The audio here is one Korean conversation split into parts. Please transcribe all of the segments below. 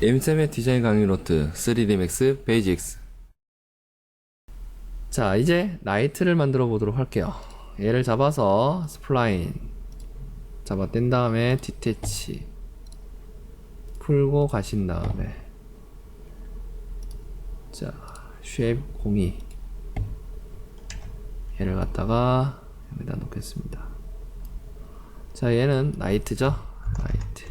M7의 디자인 강의 노트 3D Max 베이직스 자 이제 라이트를 만들어 보도록 할게요. 얘를 잡아서 스플라인 잡아 뗀 다음에 디태치 풀고 가신 다음에 자 쉐입 02 얘를 갖다가 여기다 놓겠습니다. 자 얘는 라이트죠? 라이트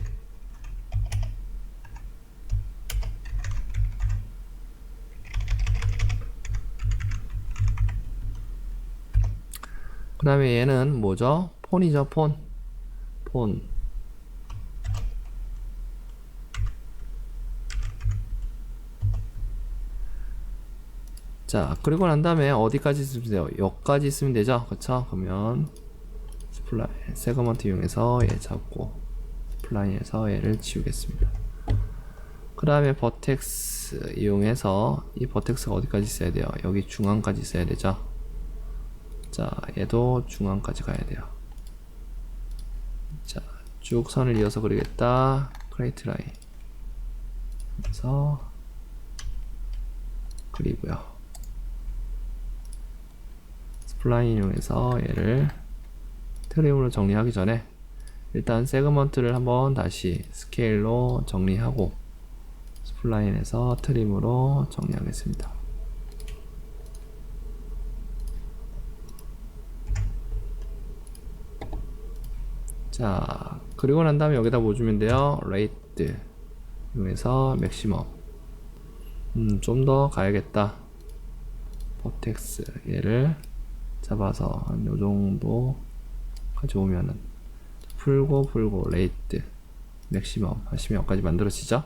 그 다음에 얘는 뭐죠? 폰이죠, 폰. 폰. 자, 그리고 난 다음에 어디까지 쓰면 돼요? 여기까지 쓰면 되죠? 그쵸? 그러면 스플라인, 세그먼트 이용해서 얘 잡고 스플라인에서 얘를 지우겠습니다. 그 다음에 버텍스 이용해서 이 버텍스가 어디까지 써야 돼요? 여기 중앙까지 써야 되죠? 자, 얘도 중앙까지 가야 돼요. 자, 쭉 선을 이어서 그리겠다. 크레이트 라인. 그래서 그리고요. 스플라인 이용해서 얘를 트림으로 정리하기 전에 일단 세그먼트를 한번 다시 스케일로 정리하고 스플라인에서 트림으로 정리하겠습니다. 자, 그리고 난 다음에 여기다 뭐 주면 돼요? 레이트 이용해서 맥시멈 음, 좀 더 가야겠다 버텍스 얘를 잡아서 한 요정도 가져오면은 풀고 풀고 레이트 맥시멈 하시면 여기까지 만들어지죠?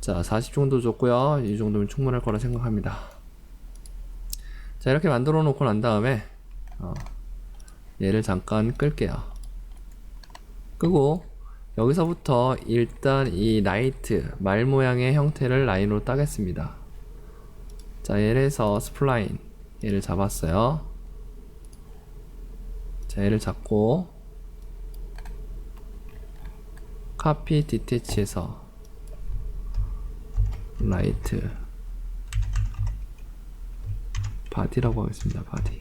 자, 40 정도 줬고요. 이 정도면 충분할 거라 생각합니다. 자, 이렇게 만들어 놓고 난 다음에 어, 얘를 잠깐 끌게요. 끄고 여기서부터 일단 이 라이트 말 모양의 형태를 라인으로 따겠습니다. 자, 얘에서 스플라인 얘를 잡았어요. 자, 얘를 잡고 카피 디테치에서 라이트 바디라고 하겠습니다. 바디.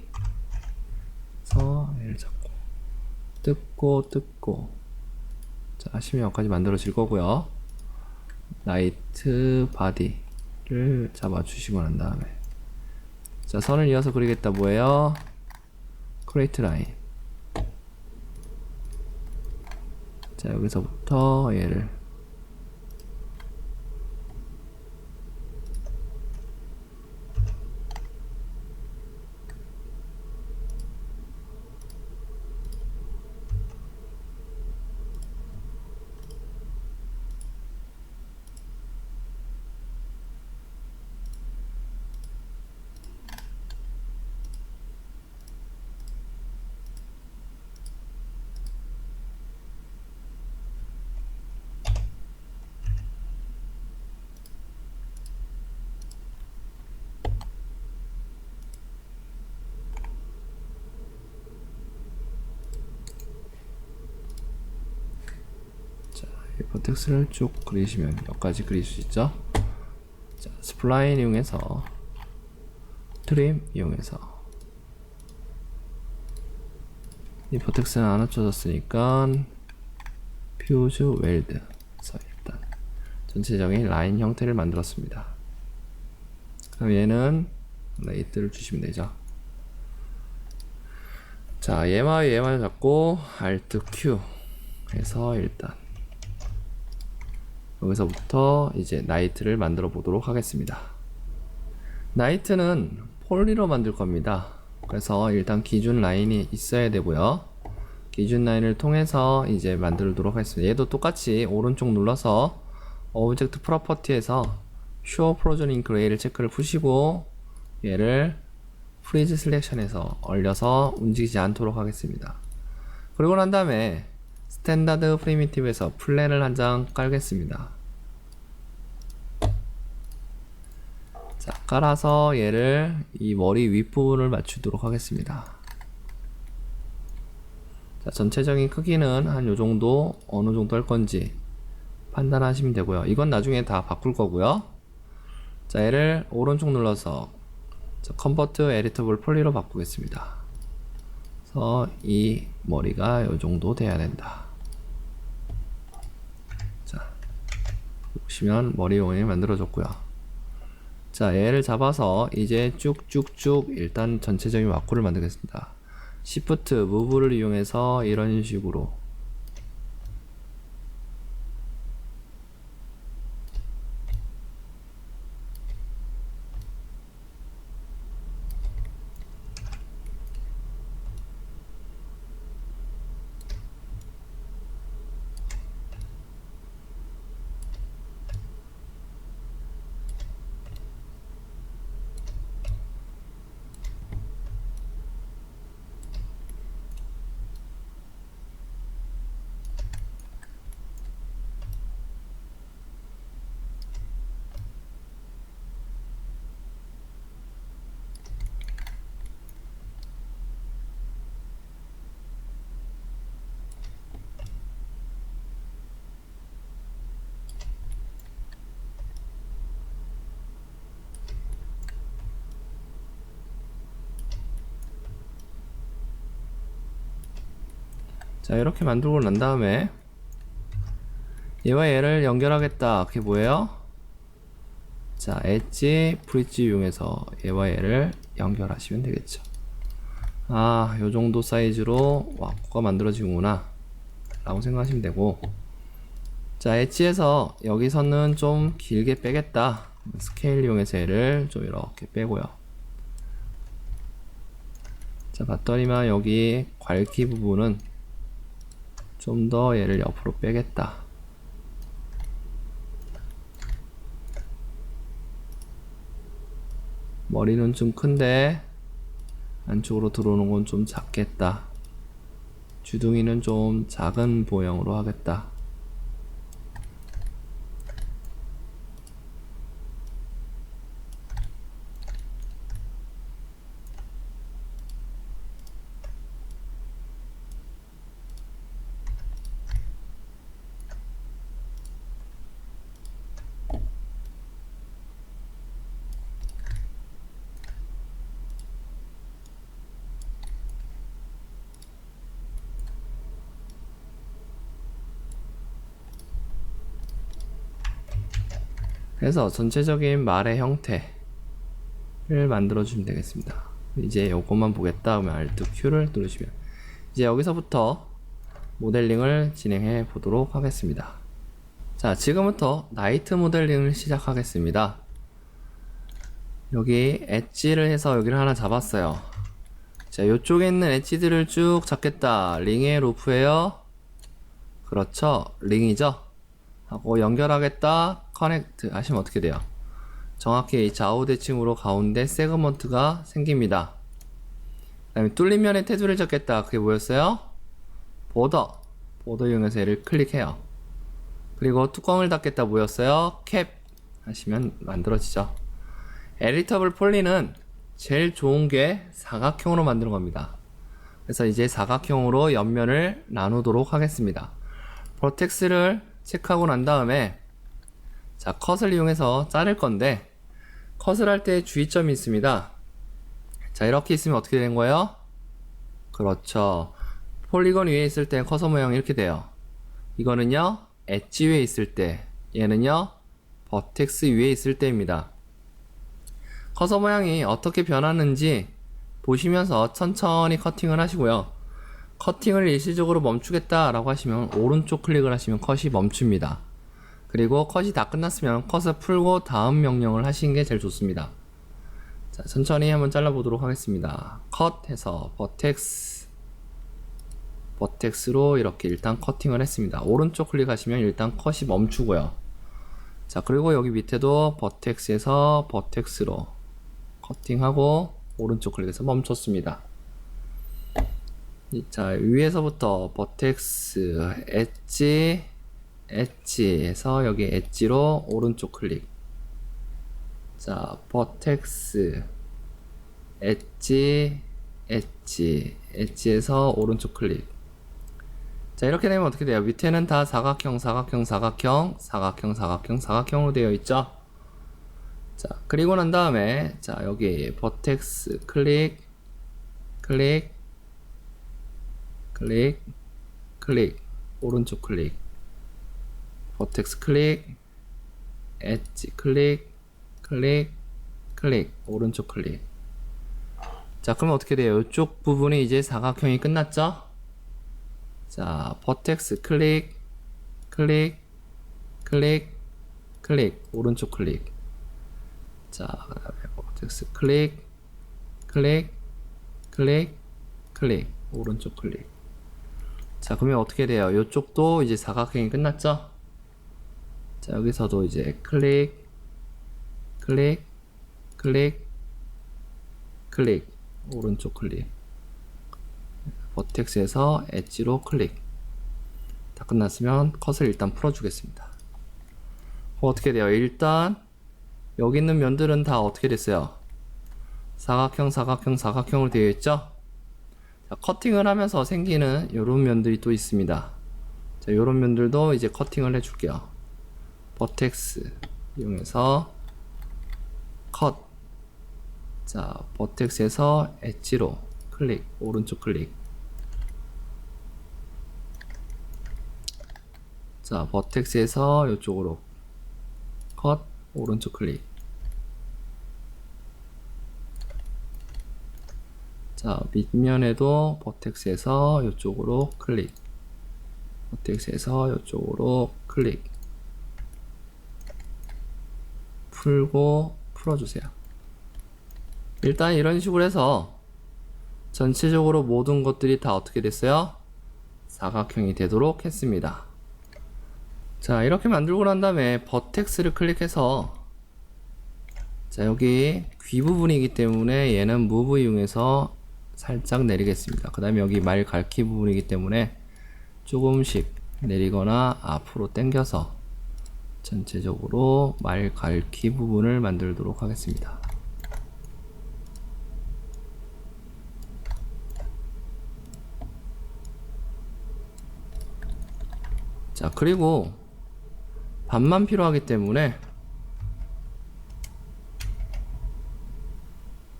그래서 얘를 잡고 뜯고 뜯고 자, 하시면 여기까지 만들어질 거고요. 라이트 바디를 잡아 주시고 난 다음에 자, 선을 이어서 그리겠다 뭐예요? 크레이트 라인. 자, 여기서부터 얘를 자, 이 버텍스를 쭉 그리시면 여기까지 그릴 수 있죠. 자, 스플라인 이용해서 트림 이용해서 이 버텍스는 안 합쳐졌으니까 퓨즈 웰드 그래서 일단 전체적인 라인 형태를 만들었습니다. 그럼 얘는 레이트를 주시면 되죠. 자, 얘와 얘만 잡고 Alt Q 해서 일단 여기서부터 이제 나이트를 만들어 보도록 하겠습니다. 나이트는 폴리로 만들 겁니다. 그래서 일단 기준 라인이 있어야 되고요. 기준 라인을 통해서 이제 만들도록 하겠습니다. 얘도 똑같이 오른쪽 눌러서 오브젝트 프로퍼티에서 쇼 프로저닝 그레이를 체크를 푸시고 얘를 프리즈 셀렉션에서 얼려서 움직이지 않도록 하겠습니다. 그리고 난 다음에 스탠다드 프리미티브에서 플랜을 한 장 깔겠습니다. 자, 깔아서 얘를 이 머리 윗부분을 맞추도록 하겠습니다. 자, 전체적인 크기는 한 요 정도, 어느 정도 할 건지 판단하시면 되고요. 이건 나중에 다 바꿀 거고요. 자, 얘를 오른쪽 눌러서 자, 컨버트 에디터블 폴리로 바꾸겠습니다. 그래서 이 머리가 이 정도 돼야 된다. 자, 보시면 머리 원이 만들어졌고요. 자, 얘를 잡아서 이제 쭉쭉쭉 일단 전체적인 와꾸를 만들겠습니다. Shift, Move를 이용해서 이런 식으로 자 이렇게 만들고 난 다음에 얘와 얘를 연결하겠다. 그게 뭐예요? 자 엣지 브릿지 이용해서 얘와 얘를 연결하시면 되겠죠. 아 요정도 사이즈로 와꾸가 만들어지구나. 라고 생각하시면 되고. 자 엣지에서 여기서는 좀 길게 빼겠다. 스케일 이용해서 얘를 좀 이렇게 빼고요. 자 봤더니만 여기 괄기 부분은 좀 더 얘를 옆으로 빼겠다. 머리는 좀 큰데 안쪽으로 들어오는 건 좀 작겠다. 주둥이는 좀 작은 모양으로 하겠다. 그래서 전체적인 말의 형태를 만들어 주면 되겠습니다. 이제 요것만 보겠다 하면 Alt Q를 누르시면 이제 여기서부터 모델링을 진행해 보도록 하겠습니다. 자, 지금부터 나이트 모델링을 시작하겠습니다. 여기 엣지를 해서 여기를 하나 잡았어요. 자, 요쪽에 있는 엣지들을 쭉 잡겠다. 링의 로프에요. 그렇죠. 링이죠. 하고 연결하겠다. 커넥트 하시면 어떻게 돼요? 정확히 이 좌우 대칭으로 가운데 세그먼트가 생깁니다. 그 다음에 뚫린 면에 테두리를 잡겠다. 그게 뭐였어요? 보더. 보더 이용해서 얘를 클릭해요. 그리고 뚜껑을 닫겠다 뭐였어요? 캡 하시면 만들어지죠. 에디터블 폴리는 제일 좋은 게 사각형으로 만드는 겁니다. 그래서 이제 사각형으로 옆면을 나누도록 하겠습니다. 버텍스를 체크하고 난 다음에 자 컷을 이용해서 자를 건데 컷을 할 때 주의점이 있습니다. 자 이렇게 있으면 어떻게 되는 거예요? 그렇죠. 폴리건 위에 있을 때 커서 모양이 이렇게 돼요. 이거는요 엣지 위에 있을 때 얘는요 버텍스 위에 있을 때입니다. 커서 모양이 어떻게 변하는지 보시면서 천천히 커팅을 하시고요. 커팅을 일시적으로 멈추겠다라고 하시면 오른쪽 클릭을 하시면 컷이 멈춥니다. 그리고 컷이 다 끝났으면 컷을 풀고 다음 명령을 하시는 게 제일 좋습니다. 자, 천천히 한번 잘라보도록 하겠습니다. 컷 해서 버텍스 버텍스로 이렇게 일단 커팅을 했습니다. 오른쪽 클릭하시면 일단 컷이 멈추고요. 자, 그리고 여기 밑에도 버텍스에서 버텍스로 커팅하고 오른쪽 클릭해서 멈췄습니다. 자, 위에서부터 버텍스, 엣지, 엣지에서 여기 엣지로 오른쪽 클릭. 자, 버텍스, 엣지, 엣지, 엣지에서 오른쪽 클릭. 자, 이렇게 되면 어떻게 돼요? 밑에는 다 사각형, 사각형, 사각형, 사각형, 사각형, 사각형으로 되어 있죠? 자, 그리고 난 다음에, 자, 여기 버텍스 클릭, 클릭, 클릭, 클릭, 오른쪽 클릭, 버텍스 클릭, 엣지 클릭, 클릭, 클릭, 오른쪽 클릭. 자, 그럼 어떻게 돼요? 이쪽 부분이 이제 사각형이 끝났죠? 자, 버텍스 클릭, 클릭, 클릭, 클릭, 오른쪽 클릭. 자, 버텍스 클릭, 클릭, 클릭, 클릭, 오른쪽 클릭. 자, 그러면 어떻게 돼요? 이쪽도 이제 사각형이 끝났죠? 자, 여기서도 이제 클릭, 클릭, 클릭, 클릭, 오른쪽 클릭. 버텍스에서 엣지로 클릭. 다 끝났으면 컷을 일단 풀어주겠습니다. 어떻게 돼요? 일단 여기 있는 면들은 다 어떻게 됐어요? 사각형, 사각형, 사각형으로 되어 있죠? 자, 커팅을 하면서 생기는 이런 면들이 또 있습니다. 자, 이런 면들도 이제 커팅을 해줄게요. 버텍스 이용해서 컷. 자, 버텍스에서 엣지로 클릭, 오른쪽 클릭. 자, 버텍스에서 이쪽으로 컷, 오른쪽 클릭. 자, 밑면에도 버텍스에서 이쪽으로 클릭. 버텍스에서 이쪽으로 클릭. 풀고 풀어주세요. 일단 이런 식으로 해서 전체적으로 모든 것들이 다 어떻게 됐어요? 사각형이 되도록 했습니다. 자, 이렇게 만들고 난 다음에 버텍스를 클릭해서 자, 여기 귀 부분이기 때문에 얘는 무브 이용해서 살짝 내리겠습니다. 그 다음에 여기 말 갈기 부분이기 때문에 조금씩 내리거나 앞으로 당겨서 전체적으로 말 갈기 부분을 만들도록 하겠습니다. 자, 그리고 반만 필요하기 때문에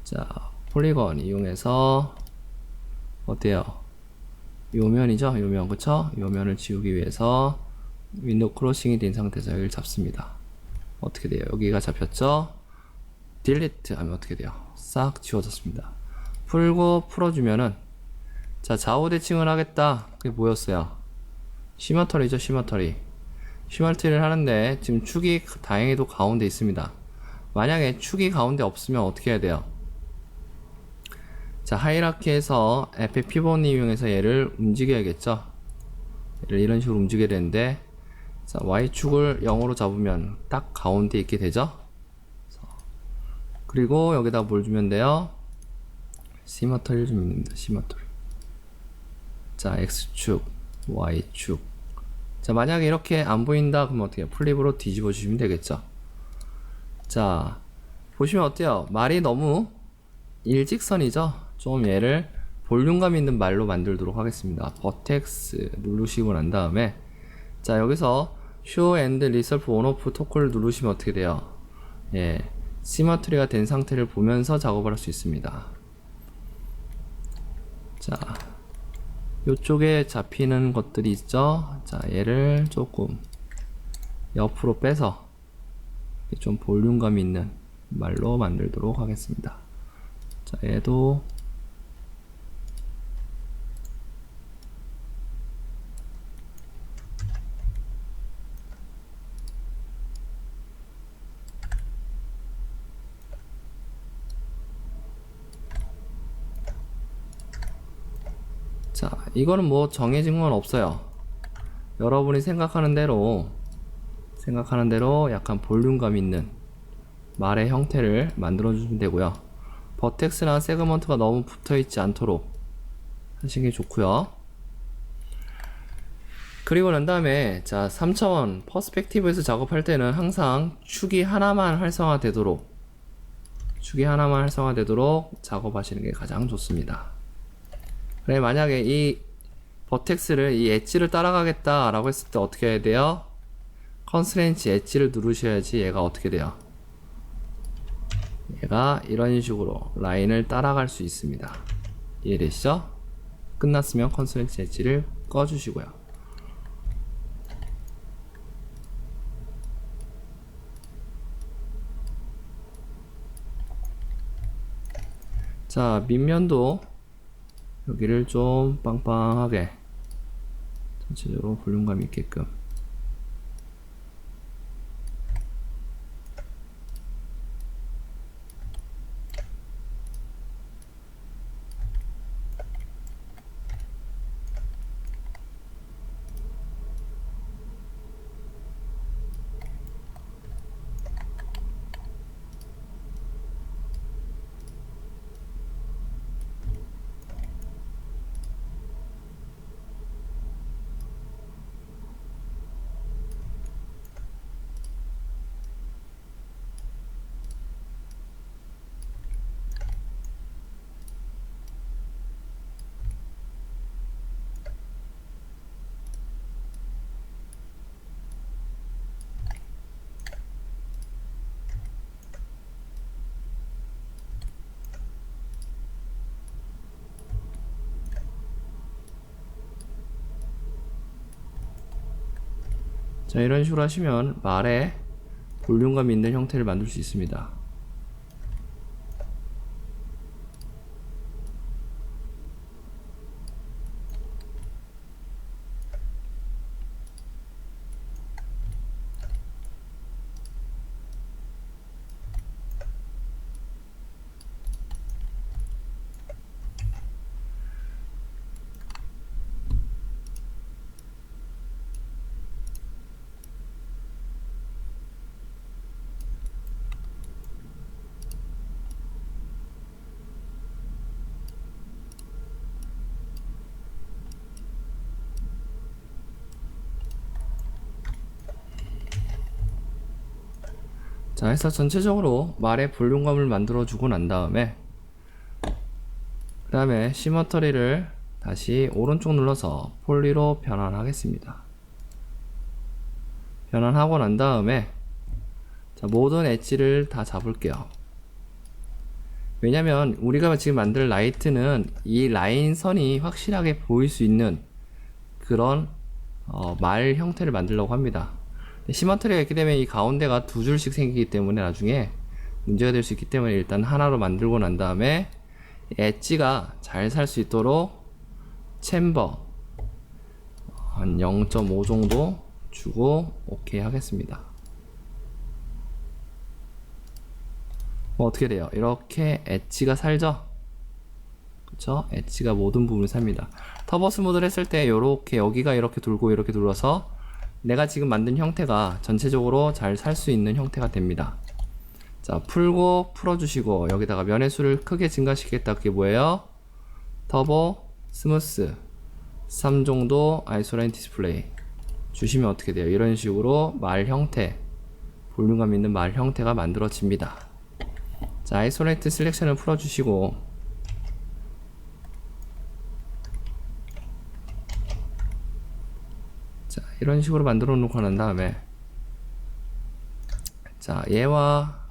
자, 폴리건 이용해서 어때요? 요면이죠? 요면, 그쵸? 요면을 지우기 위해서 윈도우 크로싱이 된 상태에서 여기를 잡습니다. 어떻게 돼요? 여기가 잡혔죠? 딜리트 하면 어떻게 돼요? 싹 지워졌습니다. 풀고 풀어주면은 자, 좌우 대칭을 하겠다. 그게 뭐였어요? 시마터리죠, 시마터리. 시마터리를 하는데 지금 축이 다행히도 가운데 있습니다. 만약에 축이 가운데 없으면 어떻게 해야 돼요? 자, 하이라키에서 에페 피본 이용해서 얘를 움직여야겠죠? 얘를 이런 식으로 움직여야 되는데 자, Y축을 0으로 잡으면 딱 가운데 있게 되죠? 그리고 여기다 뭘 주면 돼요? 시마터리를 주면 됩니다. 시마터리. 자, X축, Y축. 자, 만약에 이렇게 안 보인다, 그러면 어떻게 해요? 플립으로 뒤집어 주시면 되겠죠? 자, 보시면 어때요? 말이 너무 일직선이죠? 좀 얘를 볼륨감 있는 말로 만들도록 하겠습니다. 버텍스 누르시고 난 다음에 자, 여기서 show and resolve on off 토크를 누르시면 어떻게 돼요? 예. 시마 트리가 된 상태를 보면서 작업을 할 수 있습니다. 자, 요쪽에 잡히는 것들이 있죠? 자, 얘를 조금 옆으로 빼서 좀 볼륨감 있는 말로 만들도록 하겠습니다. 자, 얘도 자, 이거는 뭐 정해진 건 없어요. 여러분이 생각하는 대로, 생각하는 대로 약간 볼륨감 있는 말의 형태를 만들어주시면 되고요. 버텍스나 세그먼트가 너무 붙어 있지 않도록 하시는 게 좋고요. 그리고 난 다음에, 자, 3차원 퍼스펙티브에서 작업할 때는 항상 축이 하나만 활성화되도록, 축이 하나만 활성화되도록 작업하시는 게 가장 좋습니다. 그래 만약에 이 버텍스를 이 엣지를 따라가겠다라고 했을 때 어떻게 해야 돼요? 컨스트레인치 엣지를 누르셔야지 얘가 어떻게 돼요? 얘가 이런 식으로 라인을 따라갈 수 있습니다. 이해되시죠? 끝났으면 컨스트레인치 엣지를 꺼주시고요. 자, 밑면도 여기를 좀 빵빵하게 전체적으로 볼륨감 있게끔 자 이런 식으로 하시면 말에 볼륨감 있는 형태를 만들 수 있습니다 자 해서 전체적으로 말의 볼륨감을 만들어 주고 난 다음에 그 다음에 시머터리를 다시 오른쪽 눌러서 폴리로 변환하겠습니다. 변환하고 난 다음에 자, 모든 엣지를 다 잡을게요. 왜냐면 우리가 지금 만들 라이트는 이 라인 선이 확실하게 보일 수 있는 그런 어, 말 형태를 만들려고 합니다 시머트리가 있기 때문에 이 가운데가 두 줄씩 생기기 때문에 나중에 문제가 될 수 있기 때문에 일단 하나로 만들고 난 다음에 엣지가 잘 살 수 있도록 챔버 한 0.5 정도 주고 오케이 하겠습니다. 뭐 어떻게 돼요? 이렇게 엣지가 살죠? 그쵸? 엣지가 모든 부분을 삽니다. 터보 스무드를 했을 때 이렇게 여기가 이렇게 돌고 이렇게 돌아서 내가 지금 만든 형태가 전체적으로 잘 살 수 있는 형태가 됩니다. 자, 풀고 풀어주시고 여기다가 면의 수를 크게 증가시키겠다. 그게 뭐예요? 터보, 스무스, 3 정도 아이소라인 디스플레이 주시면 어떻게 돼요? 이런 식으로 말 형태, 볼륨감 있는 말 형태가 만들어집니다. 자, 아이소레이트 셀렉션을 풀어주시고 자 이런 식으로 만들어 놓고 난 다음에. 자 얘와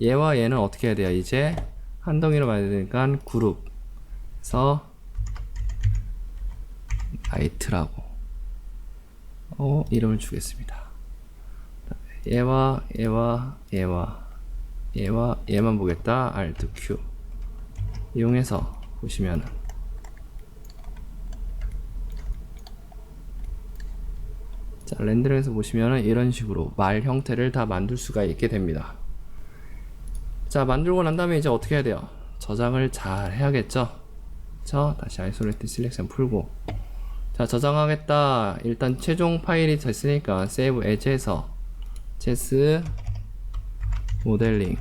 얘와 얘는 어떻게 해야 돼요? 이제 한 덩이로 만드니까 그룹에서 라이트라고. 어 이름을 주겠습니다. 얘와 얘와 얘와 얘와 얘만 보겠다. Alt Q. 이용해서 보시면 자, 렌더링에서 보시면 이런 식으로 말 형태를 다 만들 수가 있게 됩니다. 자, 만들고 난 다음에 이제 어떻게 해야 돼요? 저장을 잘 해야겠죠? 저 다시 아이솔레이트 셀렉션 풀고 자, 저장하겠다. 일단 최종 파일이 됐으니까 세이브 에즈에서 제스 모델링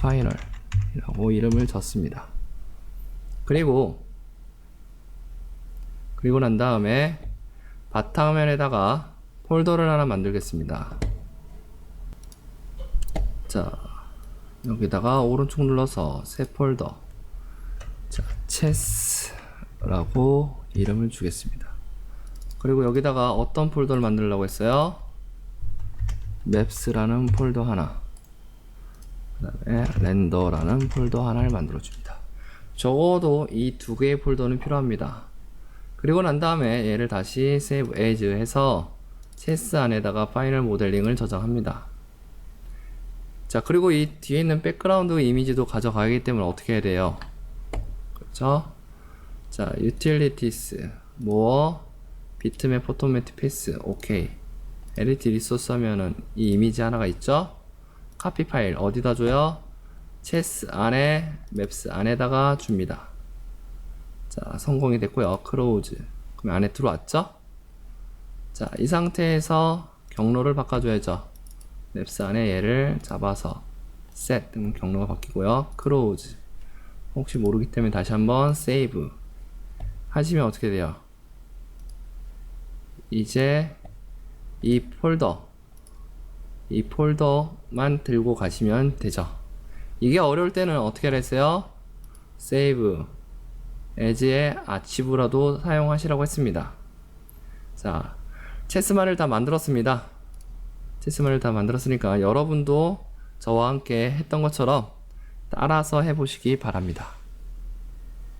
파이널이라고 이름을 줬습니다. 그리고 그리고 난 다음에 바탕화면에다가 폴더를 하나 만들겠습니다. 자, 여기다가 오른쪽 눌러서 새 폴더. 자, 체스 라고 이름을 주겠습니다. 그리고 여기다가 어떤 폴더를 만들려고 했어요? 맵스라는 폴더 하나 그 다음에 렌더라는 폴더 하나를 만들어 줍니다. 적어도 이 두 개의 폴더는 필요합니다. 그리고 난 다음에 얘를 다시 save as 해서 체스 안에다가 파이널 모델링을 저장합니다. 자, 그리고 이 뒤에 있는 백그라운드 이미지도 가져가기 때문에 어떻게 해야 돼요? 그렇죠? 자, utilities, more, bitmap, format, path, 오케이. edit 리소스 하면은 이 이미지 하나가 있죠? 카피 파일 어디다 줘요? 체스 안에, 맵스 안에다가 줍니다. 자, 성공이 됐고요. close. 그럼 안에 들어왔죠? 자, 이 상태에서 경로를 바꿔줘야죠. 맵스 안에 얘를 잡아서 set 그럼 경로가 바뀌고요. close. 혹시 모르기 때문에 다시 한번 save 하시면 어떻게 돼요? 이제 이 폴더 이 폴더만 들고 가시면 되죠. 이게 어려울 때는 어떻게 했어요? save as의 아치브라도 사용하시라고 했습니다. 자, 체스만을 다 만들었습니다. 체스만을 다 만들었으니까 여러분도 저와 함께 했던 것처럼 따라서 해보시기 바랍니다.